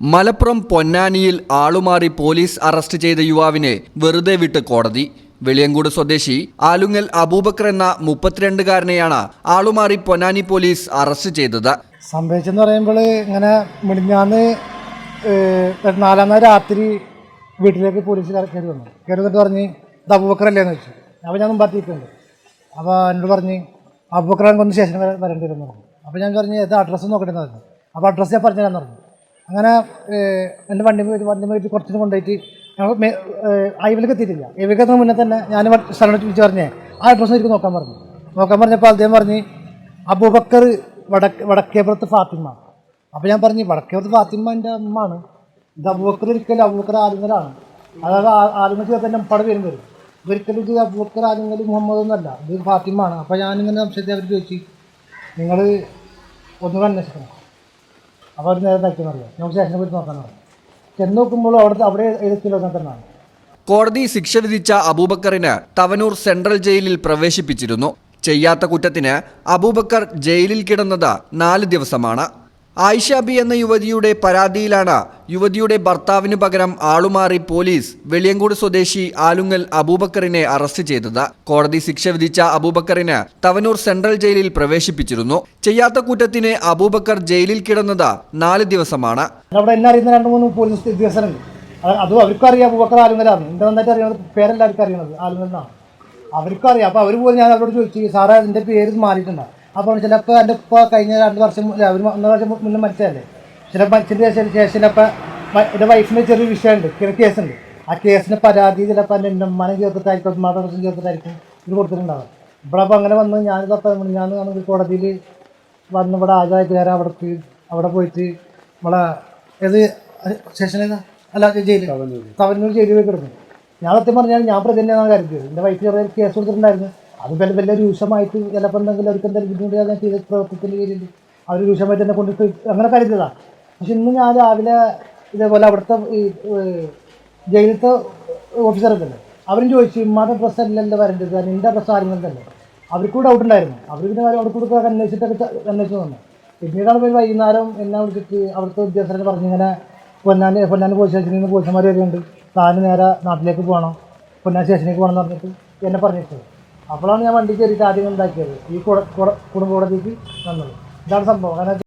മലപ്പുറം പൊന്നാനിയിൽ ആളുമാറി police arrest ചെയ്ത യുവാവിനെ വെറുതെ വിട്ട് കോടതി. വെളിയങ്കോട് സ്വദേശി ആലുങ്ങൽ അബൂബക്കർ എന്ന മുപ്പത്തിരണ്ടുകാരനെയാണ് ആളുമാറി പൊന്നാനി പോലീസ് അറസ്റ്റ് ചെയ്തത്. സംഭവിച്ചെന്ന് പറയുമ്പോൾ ഇങ്ങനെ മിടിഞ്ഞാന്ന് നാലാം നാല് രാത്രി വീട്ടിലേക്ക് പോലീസ് കയറി വന്നു. കയറി വന്നിട്ട് പറഞ്ഞ് ഇത് അബൂബക്കറല്ലേ എന്ന് വെച്ചു അപ്പോൾ ഞാൻ മുമ്പാത്തിയിട്ടുണ്ട് അപ്പോൾ എന്നോട് പറഞ്ഞ് അബൂബക്കറാൻ കൊണ്ട് ശേഷം വരെ വരേണ്ടി വരുന്നു അപ്പോൾ ഞാൻ പറഞ്ഞ് ഇത് അഡ്രസ്സ് നോക്കട്ടെ എന്ന് പറഞ്ഞു. അപ്പോൾ അഡ്രസ്സ് ഞാൻ പറഞ്ഞു തരാമെന്ന് പറഞ്ഞു. അങ്ങനെ എന്റെ വണ്ടി പോയിട്ട് വണ്ടി മേടിച്ച് കുറച്ച് കൊണ്ടുപോയിട്ട് ഞങ്ങൾ ഐവിലേക്ക് എത്തിയിട്ടില്ല. എത്തുന്ന മുന്നേ തന്നെ ഞാൻ സ്ഥലം വിളിച്ച് പറഞ്ഞേ ആ അഡ്രസ്സ് എനിക്ക് നോക്കാൻ പറഞ്ഞു. നോക്കാൻ പറഞ്ഞപ്പോൾ അദ്ദേഹം പറഞ്ഞ് അബൂബക്കർ വടക്ക് വടക്കേപ്പുറത്ത് ഫാത്തിമ. അപ്പോൾ ഞാൻ പറഞ്ഞു വടക്കേപ്പുറത്ത് ഫാത്തിമ എന്റെ അമ്മയാണ് ഇത് അബൂബക്കർ ഒരിക്കലും അബൂബക്കർ ആലുങ്ങലാണ് അതായത് ആലുങ്ങൾ ചേർത്ത് എന്റെ പട പേരും വരും. ഒരിക്കലും ഇത് അബൂബക്കർ ആലുങ്ങൽ മുഹമ്മദ് ഒന്നല്ല ഇത് ഫാത്തിമാണ് അപ്പോൾ ഞാനിങ്ങനെ സംശയത്തെ അവർ ചോദിച്ചു നിങ്ങൾ ഒന്നുകൂടെ അന്വേഷിക്കണം. അപ്പോൾ അവർ നേരെ തയ്ക്കാൻ ഞാൻ നമുക്ക് സ്റ്റേഷനെ പോയിട്ട് നോക്കാൻ പറഞ്ഞു. ചെന്ന് നോക്കുമ്പോൾ അവിടെ അവിടെ ഏത് കിലോ തന്നെയാണ് കോടതി ശിക്ഷ വിധിച്ച അബൂബക്കറിന് തവനൂർ സെൻട്രൽ ജയിലിൽ പ്രവേശിപ്പിച്ചിരുന്നു. ചെയ്യാത്ത കുറ്റത്തിന് അബൂബക്കർ ജയിലിൽ കിടന്നത് നാല് ദിവസമാണ്. ആയിഷ ബി എന്ന യുവതിയുടെ പരാതിയിലാണ് യുവതിയുടെ ഭർത്താവിന് പകരം ആളുമാറി പോലീസ് വെളിയങ്കോട് സ്വദേശി ആലുങ്ങൽ അബൂബക്കറിനെ അറസ്റ്റ് ചെയ്തത്. കോടതി ശിക്ഷ വിധിച്ച അബൂബക്കറിന് തവനൂർ സെൻട്രൽ ജയിലിൽ പ്രവേശിപ്പിച്ചിരുന്നു. ചെയ്യാത്ത കുറ്റത്തിന് അബൂബക്കർ ജയിലിൽ കിടന്നത് നാല് ദിവസമാണ്. എന്നെ അറിയുന്ന രണ്ട് മൂന്ന് പോലീസ് അതും അബൂബക്കർ അപ്പോൾ അവർ പോലും ഞാൻ അവരോട് ചോദിച്ചു സാറേ എന്റെ പേര് മാറിയിട്ടുണ്ട്? അപ്പോൾ ചിലപ്പോൾ എന്റെ ഇപ്പോൾ കഴിഞ്ഞ രണ്ട് വർഷം അല്ല, ഒരു ഒന്നര വർഷം മുന്നേ മരിച്ചതല്ലേ? ചില മരിച്ചതിന് ശേഷം ശേഷം ചിലപ്പോൾ എന്റെ വൈഫിന് ചെറിയ വിഷയമുണ്ട് ചെറിയ കേസുണ്ട്. ആ കേസിന് പരാതി ചിലപ്പോൾ എന്റെ ഉമ്മാനെ ചേർത്തിട്ടായിരിക്കും ഉമ്മാടെ പ്രശ്നം ചേർത്തിട്ടായിരിക്കും ഇത് കൊടുത്തിട്ടുണ്ടാവും ഇവിടെ അപ്പോൾ അങ്ങനെ വന്ന് ഞാൻ ആണെങ്കിൽ കോടതിയിൽ വന്ന് ഇവിടെ ആചാരത്തിൽ കയറാൻ അവിടെ അവിടെ പോയിട്ട് നമ്മളെ ഏത് സ്റ്റേഷൻ ഏതാ അല്ല ജയിൽ തവന്നൂർ ജയിലിൽ പോയി കിടന്നു ഞാൻ സത്യം പറഞ്ഞാൽ ഞാൻ പ്രതി തന്നെയാണ് കരുതിയത് എന്റെ വൈഫ് ചെറിയ കേസ് കൊടുത്തിട്ടുണ്ടായിരുന്നു. അത് വല്ല വല്ല രൂക്ഷമായിട്ട് ചിലപ്പോൾ എന്തെങ്കിലും അവർക്ക് എന്തെങ്കിലും ബുദ്ധിമുട്ട് ഞാൻ ചെയ്ത പ്രവർത്തനത്തിന്റെ പേരിൽ അവർ രൂക്ഷമായിട്ട് എന്നെ കൊണ്ടിട്ട് അങ്ങനെ കരുതിയതാണ് പക്ഷെ ഇന്ന് ഞാൻ രാവിലെ ഇതേപോലെ അവിടുത്തെ ഈ ജയിലത്തെ ഓഫീസറൊക്കെ അവരും ചോദിച്ചു ഇമ്മാരുടെ ഡ്രസ്സ് അല്ലല്ലോ വരേണ്ടത്. നിന്റെ തന്നെ അവർക്ക് ഡൗട്ട് ഉണ്ടായിരുന്നു. അവർ പിന്നെ അവിടെ കൂടെ അന്വേഷിച്ചിട്ടൊക്കെ അന്വേഷിച്ചു തന്നു പിന്നീടാണ് പോയി വൈകുന്നേരം എന്നെ വിളിച്ചിട്ട് അവിടുത്തെ ഉദ്യോഗസ്ഥരെ പറഞ്ഞു ഇങ്ങനെ പൊന്നാൻ പൊന്നാൻ പോലീസ് സ്റ്റേഷനിൽ നിന്ന് പോലീസുമാർ വരെയുണ്ട് താൻ നേരെ നാട്ടിലേക്ക് പോകണം. പൊന്നാൻ സ്റ്റേഷനിലേക്ക് പോകണം എന്ന് പറഞ്ഞിട്ട് എന്നെ പറഞ്ഞിട്ട്. അപ്പോഴാണ് ഞാൻ വണ്ടി കയറിയിട്ട് ആദ്യം ഉണ്ടാക്കിയത്. ഈ കുട കുട കുടുംബ കോടതിക്ക് വന്നത് ഇതാണ് സംഭവം.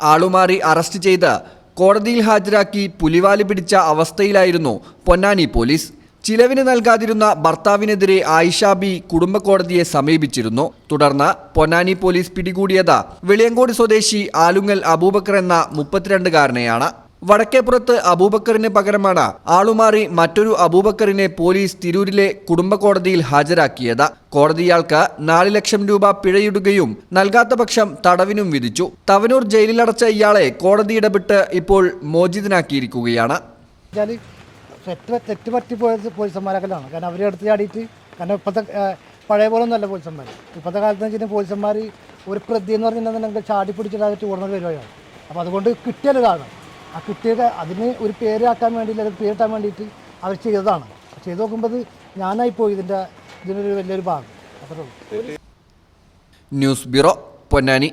ആളുമാറി അറസ്റ്റ് ചെയ്ത് കോടതിയിൽ ഹാജരാക്കി പുലിവാലി പിടിച്ച അവസ്ഥയിലായിരുന്നു പൊന്നാനി പോലീസ്. ചിലവിന് നൽകാതിരുന്ന ഭർത്താവിനെതിരെ ആയിഷാബി കുടുംബ കോടതിയെ സമീപിച്ചിരുന്നു. തുടർന്ന് പൊന്നാനി പോലീസ് പിടികൂടിയത് വെളിയങ്കോട് സ്വദേശി ആലുങ്ങൽ അബൂബക്കർ എന്ന മുപ്പത്തിരണ്ടുകാരനെയാണ്. വടക്കേപ്പുറത്ത് അബൂബക്കറിന് പകരമാണ് ആളുമാറി മറ്റൊരു അബൂബക്കറിനെ പോലീസ് തിരൂരിലെ കുടുംബ കോടതിയിൽ ഹാജരാക്കിയത്. കോടതി ഇയാൾക്ക് നാല് ലക്ഷം രൂപ പിഴയിടുകയും നൽകാത്ത പക്ഷം തടവിനും വിധിച്ചു. തവനൂർ ജയിലിലടച്ച ഇയാളെ കോടതി ഇടപെട്ട് ഇപ്പോൾ മോചിതനാക്കിയിരിക്കുകയാണ്. തെറ്റ് കാരണം കാരണം പഴയ പോലെ ഒന്നുമല്ല പോലീസന്മാർ ഇപ്പോഴത്തെ കാലത്ത് വെച്ചാൽ പോലീസന്മാർ ഒരു പ്രതി എന്ന് പറഞ്ഞിട്ടുണ്ടെങ്കിൽ ചാടി പിടിച്ചിട്ട് അത് ചൂടുന്ന പരിപാടിയാണ് അപ്പോൾ അതുകൊണ്ട് കിട്ടിയത് കാണും ആ കുട്ടിയുടെ അതിന് ഒരു പേരാക്കാൻ വേണ്ടി അല്ലെങ്കിൽ പേരിട്ടാൻ വേണ്ടിയിട്ട് അവർ ചെയ്തതാണ്. ചെയ്ത് നോക്കുമ്പോൾ ഞാനായി പോയി ഇതിന്റെ ഇതിനൊരു വലിയൊരു ഭാഗം. അത്രേ ഉള്ളൂ. News bureau Ponnani.